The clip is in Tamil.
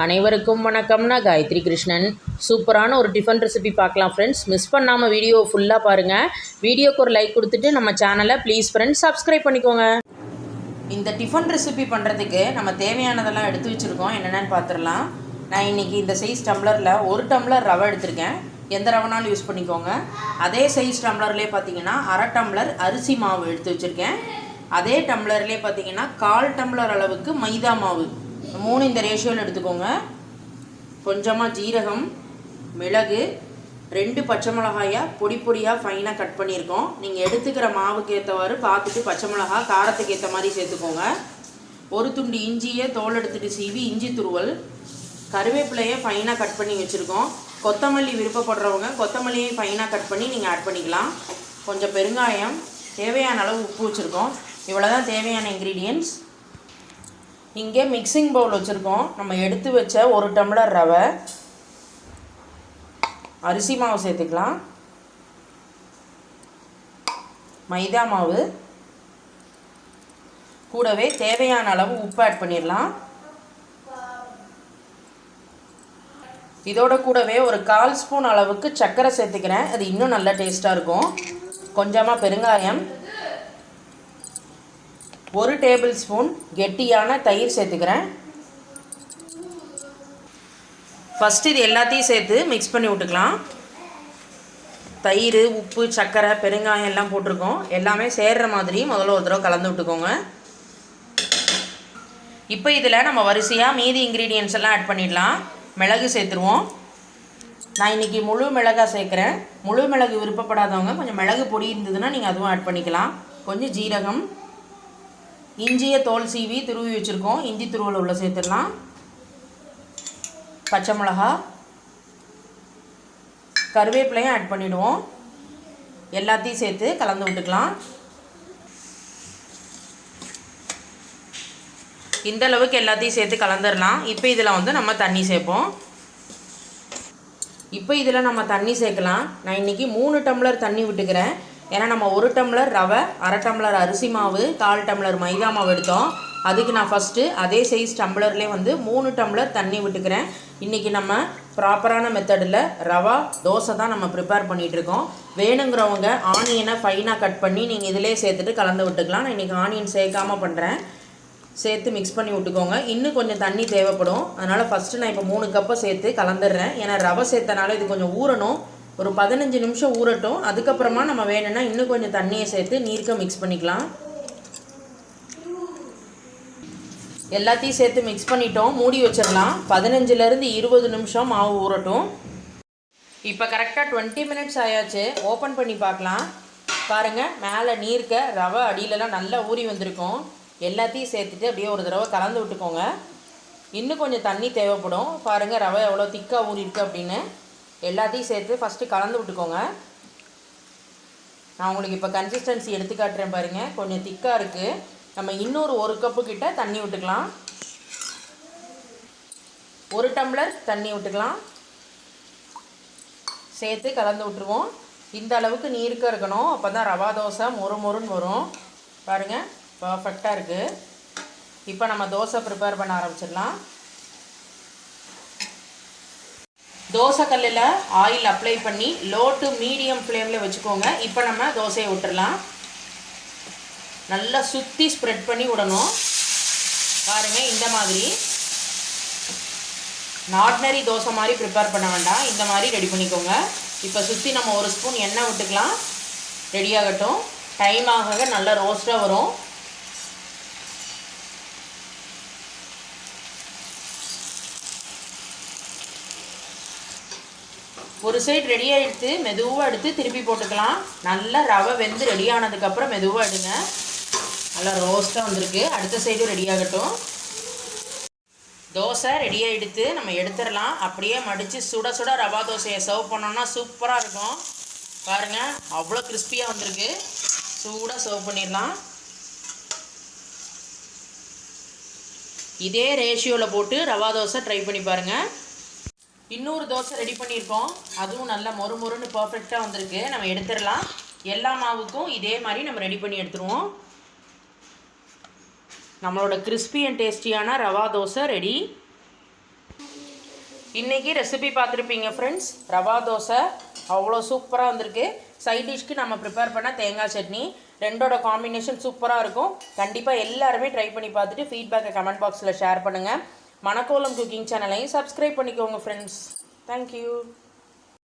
அனைவருக்கும் வணக்கம்னா காயத்ரி கிருஷ்ணன். சூப்பரான ஒரு டிஃபன் ரெசிபி பார்க்கலாம் ஃப்ரெண்ட்ஸ் மிஸ் பண்ணாமல் வீடியோ ஃபுல்லாக பாருங்கள் வீடியோக்கு ஒரு லைக் கொடுத்துட்டு நம்ம சேனலை ப்ளீஸ் ஃப்ரெண்ட்ஸ் சப்ஸ்கிரைப் பண்ணிக்கோங்க. இந்த டிஃபன் ரெசிபி பண்ணுறதுக்கு நம்ம தேவையானதெல்லாம் எடுத்து வச்சுருக்கோம். என்னென்னு பார்த்துடலாம். நான் இன்றைக்கி இந்த சைஸ் டம்ளரில் ஒரு டம்ளர் ரவை எடுத்திருக்கேன். எந்த ரவைனாலும் யூஸ் பண்ணிக்கோங்க. அதே சைஸ் டம்ளர்லேயே பார்த்தீங்கன்னா அரை டம்ளர் அரிசி மாவு எடுத்து வச்சுருக்கேன். அதே டம்ளர்லேயே பார்த்தீங்கன்னா கால் டம்ளர் அளவுக்கு மைதா மாவு. மூணு இந்த ரேஷியோவில் எடுத்துக்கோங்க. கொஞ்சமாக ஜீரகம் மிளகு ரெண்டு பச்சை மிளகாயாக பொடி பொடியாக ஃபைனாக கட் பண்ணியிருக்கோம். நீங்கள் எடுத்துக்கிற மாவுக்கு ஏற்றவாறு பார்த்துட்டு பச்சை மிளகா காரத்துக்கு ஏற்ற மாதிரி சேர்த்துக்கோங்க. ஒரு துண்டு இஞ்சியை தோல் எடுத்துகிட்டு சீவி இஞ்சி துருவல். கருவேப்பிலையை ஃபைனாக கட் பண்ணி வச்சுருக்கோம். கொத்தமல்லி விருப்பப்படுறவங்க கொத்தமல்லியை ஃபைனாக கட் பண்ணி நீங்கள் ஆட் பண்ணிக்கலாம். கொஞ்சம் பெருங்காயம் தேவையான அளவு உப்பு வச்சுருக்கோம். இவ்வளோ தான் தேவையான இன்க்ரீடியன்ட்ஸ் இங்கே மிக்சிங் பவுல் வச்சுருக்கோம். நம்ம எடுத்து வச்ச ஒரு டம்ளர் ரவை. அரிசி மாவு சேர்த்துக்கலாம். மைதா மாவு. கூடவே தேவையான அளவு உப்பு ஆட் பண்ணிடலாம். இதோட கூடவே ஒரு கால் ஸ்பூன் அளவுக்கு சர்க்கரை சேர்த்துக்கிறேன். அது இன்னும் நல்ல டேஸ்ட்டாக இருக்கும். கொஞ்சமாக பெருங்காயம். ஒரு டேபிள் ஸ்பூன் கெட்டியான தயிர் சேர்த்துக்கிறேன். ஃபஸ்ட்டு இது எல்லாத்தையும் சேர்த்து மிக்ஸ் பண்ணி விட்டுக்கலாம். தயிர் உப்பு சர்க்கரை பெருங்காயம் எல்லாம் போட்டிருக்கோம். எல்லாமே சேர்கிற மாதிரி முதல்ல ஒரு தடவை கலந்து விட்டுக்கோங்க. இப்போ இதில் நம்ம வரிசையாக மீதி இன்க்ரீடியன்ஸ் எல்லாம் ஆட் பண்ணிடலாம். மிளகு சேர்த்துருவோம். நான் இன்றைக்கி முழு மிளகா சேர்க்குறேன். முழு மிளகு விருப்பப்படாதவங்க கொஞ்சம் மிளகு பொடி இருந்ததுன்னா நீங்கள் அதுவும் ஆட் பண்ணிக்கலாம். கொஞ்சம் ஜீரகம் இஞ்சியை தோல் சீவி துருவி வச்சுருக்கோம். இஞ்சி துருவலை உள்ள சேர்த்துடலாம். பச்சை மிளகா. கருவேப்பிலையும் ஆட் பண்ணிவிடுவோம் எல்லாத்தையும் சேர்த்து கலந்து விட்டுக்கலாம். இந்த அளவுக்கு எல்லாத்தையும் சேர்த்து கலந்துடலாம். இப்போ இதில் வந்து நம்ம தண்ணி சேர்ப்போம். இப்போ இதில் நம்ம தண்ணி சேர்க்கலாம். நான் இன்றைக்கி மூணு டம்ளர் தண்ணி விட்டுக்கிறேன். ஏன்னா நம்ம ஒரு டம்ளர் ரவை அரை டம்ளர் அரிசி மாவு கால் டம்ளர் மைதா மாவு எடுத்தோம். அதுக்கு நான் ஃபஸ்ட்டு அதே சைஸ் டம்ளர்லேயே வந்து மூணு டம்ளர் தண்ணி விட்டுக்கிறேன். இன்றைக்கி நம்ம ப்ராப்பரான மெத்தடில் ரவா தோசை தான் நம்ம ப்ரிப்பேர் பண்ணிகிட்ருக்கோம் வேணுங்கிறவங்க ஆனியனை ஃபைனாக கட் பண்ணி நீங்கள் இதிலே சேர்த்துட்டு கலந்து விட்டுக்கலாம். நான் இன்றைக்கி ஆனியன் சேர்க்காமல் பண்ணுறேன் சேர்த்து மிக்ஸ் பண்ணி விட்டுக்கோங்க. இன்னும் கொஞ்சம் தண்ணி தேவைப்படும். அதனால் ஃபஸ்ட்டு நான் இப்போ மூணு கப்பை சேர்த்து கலந்துடுறேன். ஏன்னா ரவை சேர்த்தனால இது கொஞ்சம் ஊறணும். ஒரு பதினஞ்சு நிமிஷம் ஊறட்டும். அதுக்கப்புறமா நம்ம வேணும்னா இன்னும் கொஞ்சம் தண்ணியை சேர்த்து நீர்க்க மிக்ஸ் பண்ணிக்கலாம். எல்லாத்தையும் சேர்த்து மிக்ஸ் பண்ணிட்டோம். மூடி வச்சிடலாம். பதினஞ்சுலேருந்து இருபது நிமிஷம் மாவு ஊறட்டும். இப்போ கரெக்டாக டுவெண்ட்டி மினிட்ஸ் ஆயாச்சு. ஓப்பன் பண்ணி பார்க்கலாம். பாருங்கள் மேலே நீர்க்க ரவை அடியிலலாம் நல்லா ஊறி வந்திருக்கும். எல்லாத்தையும் சேர்த்துட்டு அப்படியே ஒரு தடவை கலந்து விட்டுக்கோங்க. இன்னும் கொஞ்சம் தண்ணி தேவைப்படும். பாருங்கள் ரவை எவ்வளோ திக்காக ஊறிருக்கு அப்படின்னு. எல்லாத்தையும் சேர்த்து ஃபஸ்ட்டு கலந்து விட்டுக்கோங்க. நான் உங்களுக்கு இப்போ கன்சிஸ்டன்சி எடுத்து காட்டுறேன் பாருங்கள் கொஞ்சம் திக்காக இருக்குது நம்ம இன்னொரு ஒரு கப்பு கிட்ட தண்ணி விட்டுக்கலாம். ஒரு டம்ளர் தண்ணி விட்டுக்கலாம். சேர்த்து கலந்து விட்டுருவோம். இந்த அளவுக்கு நீருக்க இருக்கணும். அப்போ தான் ரவா தோசை மொறு மொறுன்னு வரும். பாருங்கள் பர்ஃபெக்டாக இருக்குது இப்போ நம்ம தோசை ப்ரிப்பேர் பண்ண ஆரம்பிச்சிடலாம். தோசை கல்லில் ஆயில் அப்ளை பண்ணி லோ டு மீடியம் ஃப்ளேமில் வச்சுக்கோங்க. இப்போ நம்ம தோசையை விட்டுறலாம். நல்லா சுற்றி ஸ்ப்ரெட் பண்ணி விடணும். பாருங்கள் இந்த மாதிரி. நார்டினரி தோசை மாதிரி ப்ரிப்பேர் பண்ண வேண்டாம். இந்த மாதிரி ரெடி பண்ணிக்கோங்க. இப்போ சுற்றி நம்ம ஒரு ஸ்பூன் எண்ணெய் விட்டுக்கலாம். ரெடி ஆகட்டும். டைம் ஆக நல்லா ரோஸ்ட்டாக வரும். ஒரு சைடு ரெடி ஆகிடுத்து மெதுவாக எடுத்து திருப்பி போட்டுக்கலாம். நல்லா ரவை வெந்து ரெடி ஆனதுக்கப்புறம் மெதுவாக எடுங்க. நல்லா ரோஸ்ட்டாக வந்திருக்கு. அடுத்த சைடும் ரெடி ஆகட்டும். தோசை ரெடி ஆகிடுத்து நம்ம எடுத்துடலாம். அப்படியே மடித்து சுட சுட ரவா தோசையை சர்வ் பண்ணோன்னா சூப்பராக இருக்கும். பாருங்கள் அவ்வளோ கிறிஸ்பியாக வந்திருக்கு. சூடாக சர்வ் பண்ணிடலாம். இதே ரேஷியோவில் போட்டு ரவா தோசை ட்ரை பண்ணி பாருங்கள் இன்னொரு தோசை ரெடி பண்ணியிருக்கோம். அதுவும் நல்லா மொறு மொறுன்னு பர்ஃபெக்டாக வந்திருக்கு. நம்ம எடுத்துடலாம். எல்லா மாவுக்கும் இதே மாதிரி நம்ம ரெடி பண்ணி எடுத்துருவோம். நம்மளோட கிறிஸ்பி அண்ட் டேஸ்டியான ரவா தோசை ரெடி இன்றைக்கி ரெசிபி பார்த்துருப்பீங்க ஃப்ரெண்ட்ஸ் ரவா தோசை அவ்வளோ சூப்பராக வந்திருக்கு. சைட் டிஷ்க்கு நம்ம ப்ரிப்பேர் பண்ண தேங்காய் சட்னி. ரெண்டோட காம்பினேஷன் சூப்பராக இருக்கும். கண்டிப்பாக எல்லாருமே ட்ரை பண்ணி பார்த்துட்டு ஃபீட்பேக்கை கமெண்ட் பாக்ஸில் ஷேர் பண்ணுங்கள் மணக்கோலம் குக்கிங் சேனலையும் சப்ஸ்கிரைப் பண்ணிக்கோங்க ஃப்ரெண்ட்ஸ் தேங்க்யூ